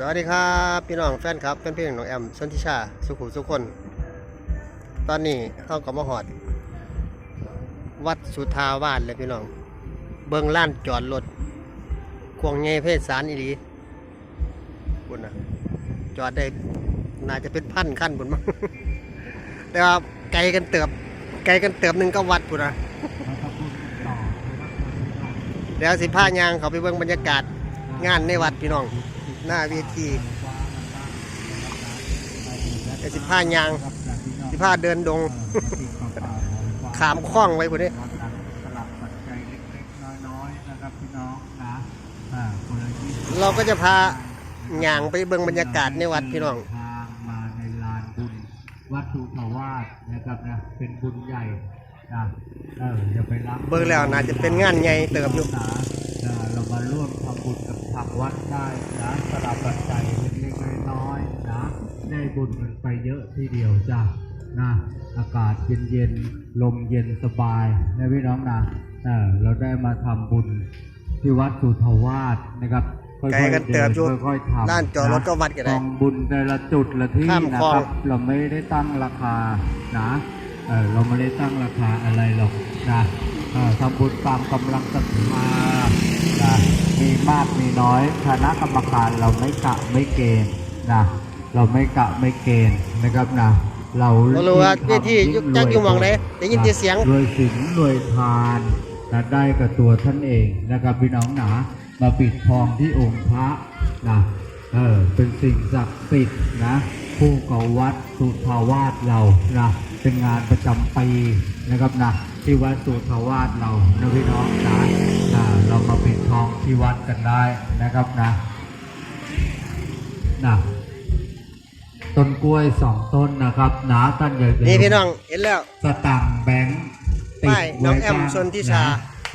สวัสดีครับพี่น้องแฟนครับแฟนเพลงน้องแอมชนทิชา สุขุมสุขคน ตอนนี้เข้ากับมหอด วัดสุทาวาสเลยพี่น้อง เบิงล้านจอดรถควงเงยเพศสารอีหลีบุญนะจอดได้น่าจะเป็นพันขั้นบุญมั้งแต่ว่าไกลกันเติบ ไกลกันเติบหนึ่งก็วัดบุญนะเดี๋ยวสิพายางเขาไปเบิ่งบรรยากาศงานในวัดพี่น้อง หน้าเวทีเดี๋ยวสิพายางสิพาเดินดง ขามคล้องไว้พวกนี้สลับปัจจัยเล็กๆน้อยๆนะครับพี่น้องนะอ่าคนละยี่สิบเราก็จะพาย่างไปเบิ่งบรรยากาศในวัดพี่น้องทางมาในลานบุญวัดสุทวาสนะครับนะเป็นบุญใหญ่ นะเออจะไปรับเบิ่งแล้วน่าจะเป็นงานใหญ่เติบอยู่นะนะเรามาร่วมทำบุญกับทางวัดได้นะสลับปัจจัยเล็กๆน้อยๆนะได้บุญกันไปเยอะทีเดียวจ้ะนะอากาศเย็นๆลมเย็นสบายนะพี่น้องนะเออเราได้มาทำบุญที่วัดสุทวาสนะครับค่อยๆไกลกันเติบอยู่ดินค่อยๆทำด้านจอดรถก็วัดกันได้กองบุญแต่ละจุดละที่ข้ามนะคลองครับ เราไม่ได้ตั้งราคานะ เออเราไม่ได้ตั้งราคาอะไรหรอกนะเออทำบุญตามกำลังศรัทธานะมีมากมีน้อยคณะกรรมการเราไม่กะไม่เกณฑ์นะเราไม่กะไม่เกณฑ์นะครับนะเราบ่รู้ว่าเวทียุคจักอยู่หม้องใดได้ยินแต่เสียงรวยสินรวยทานนะได้กับตัวท่านเองนะครับพี่น้องหนามาปิดทองที่องค์พระนะเออเป็นสิ่งศักดิ์สิทธิ์นะผู้กับวัดสุทาวาสเรานะ เป็นงานประจำปีนะครับนะที่วัดสุทาวาสเรานะพี่น้องนะนะเรามาปิดทองที่วัดกันได้นะครับนะนะต้นกล้วยสองต้นนะครับนะท่านอย่าลืมนี่พี่น้องเห็นแล้วสตังค์แบงค์ติดป้ายน้องแอมไว้บ้างชนทิชาะ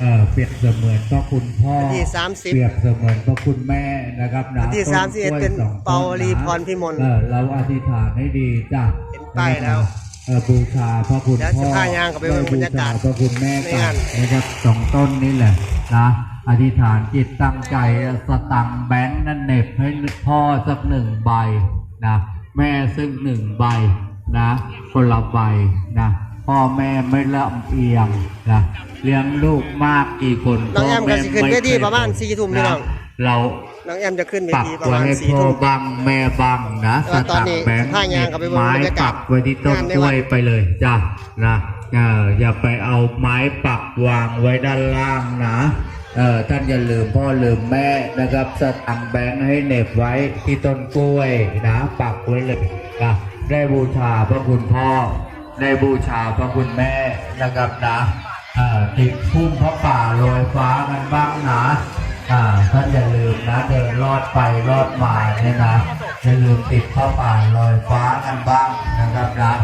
เออเปรียบเสมือนก็คุณพ่อวันที่30เปรียบเสมือนก็คุณแม่นะครับนะวันที่ต้นกล้วย31เป็นสองต้นเปาลีนะพรพิมลเออเราอธิษฐานให้ดีจ้ะเห็นป้ายแล้วเออ บูชาพระคุณเดี๋ยวพ่จะอพายางเข้าไปเบิ่งบรรยากาศบูชพระคุณแม่ในกังานนนะครับสองต้นนี้แหละนะอธิษฐานจิตตั้งใจสตังค์แบงค์นั่นเหน็บให้พ่อสักหนึ่งใบนะแม่ซึ่งหนึ่งใบนะคนละใบนะพ่อแม่ไม่ลำเอียงนะเลี้ยงลูกมากกี่คนน้องแอมก็สิขึ้นเวทีประมาณไ4ทุ่มพี่น้อง เราน้องแอมจะขึ้นเวปักทีประไว้มาณให้สี่พ่อทุ่ม บังแม่บังนะเออตอนนี้แบงค์ผ้ายางกับไปเบิ่งไม้บรรยากาปัศกไว้ที่ต้นงานในกล้วัวดยไปเลยจ้ะนะเอออย่าไปเอาไม้ปักวางไว้ด้านล่างนะเออท่านอย่าลืมพ่อลืมแม่นะครับสตังค์แบงค์ให้เหน็บไว้ที่ต้นกล้วยนะปักไว้เลยนะได้บูชาพระคุณพ่อ ได้บูชาพระคุณแม่นะครับนะ เอ่อติดพุ่มพระป่าลอยฟ้ากันบ้างนะ อ่าท่านอย่าลืมนะเดินลอดไปลอดมาเนี่ยนะอย่าลืมติดพระป่าลอยฟ้ากันบ้างนะครับนะ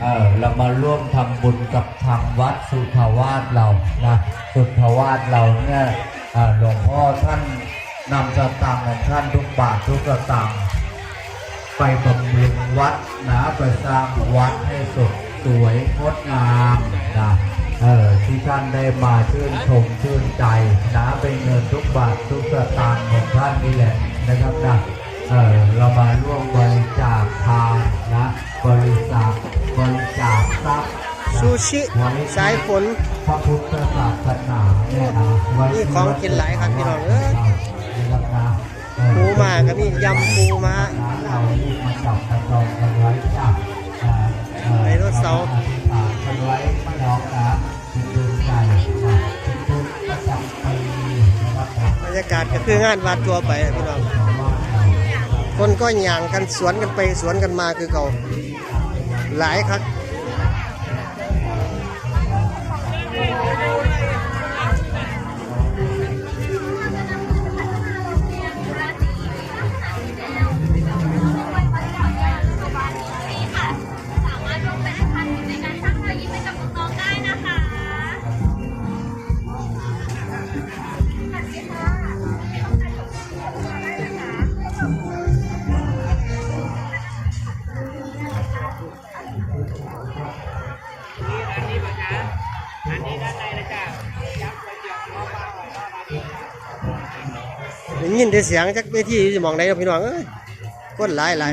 เออเรามาร่วมทำบุญกับทางวัดสุทาวาสเรานะสุทาวาสเราเนี่ยหลวงพ่อท่านนำสตังค์ของท่านทุกบาททุกสตังค์ไปบำรุงวัดนะไปสร้างวัดให้สดสวยงดงามนะ เออที่ท่านได้มาชื่นชมชื่นใจนะเป็นเงินทุกบาททุกสตางค์ของท่านนี่แหละนะครับนะเออเรามาร่วมบริจาคทานนะบริจาคบริจาคทรัพย์นะซูชิไว้สายฝนพระพุทธศาสนาเนี่ยนะไว้นี่ของกินหลายครับพี่น้องเอ้ยนะครับนะเออปูมาก็มียำปูม้าเรารีบมาจับกระจองกันไว้จ้ะอ่าอ่าไดโนเสาร์อธิษฐานกันไว้พี่น้องนะ รับรรยากาศก็คืองานวัดตัวไปพี่น้องคนก็หย่างกันสวนกันไปสวนกันมาคือเขาหลายครับ ยินแต่เสียงจากเวทีอยู่มองไดเนพี่น้องเอ้ยคนหลายหลาย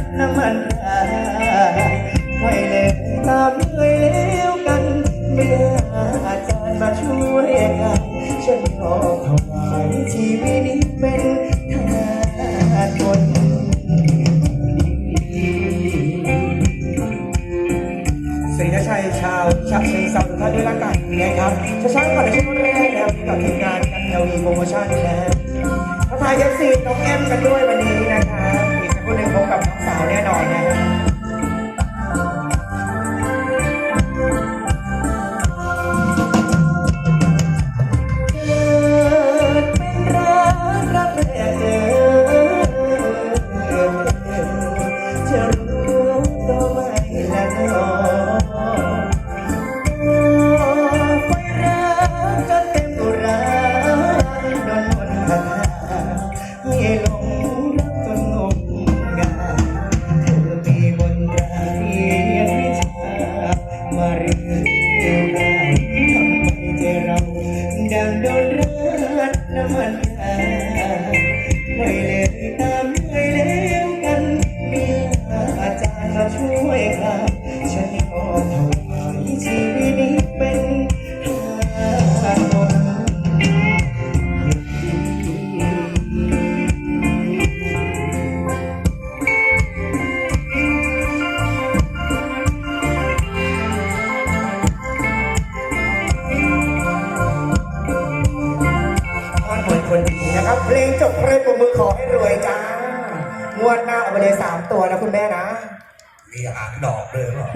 น้ำมันราไม่เลยตามเลยแล้วกันเมื่ออาจารย์มาช่วยกันฉันขอถวายชีวิตนี้เป็นทานคนศรีนชัยชาวฉะเชิงเทราทุกท่านด้วยละกันนะครับจะช้างก่อนในช่วงแรกนะครับกับทีมงานกันเทวีโปรโมชั่นนะครับทักทายเอฟซีน้องแอมกันด้วยวันนี้ จ ช่วยค่ะฉันขอถวายชีวิตนี้เป็นทานคนพรผลคนดีนะครับ เพลงจบเพลงปรบมือขอให้รวยจ้างวดหน้าเอาไปเลยสามตัวนะคุณแม่ มีหางดอกเลยเหรอ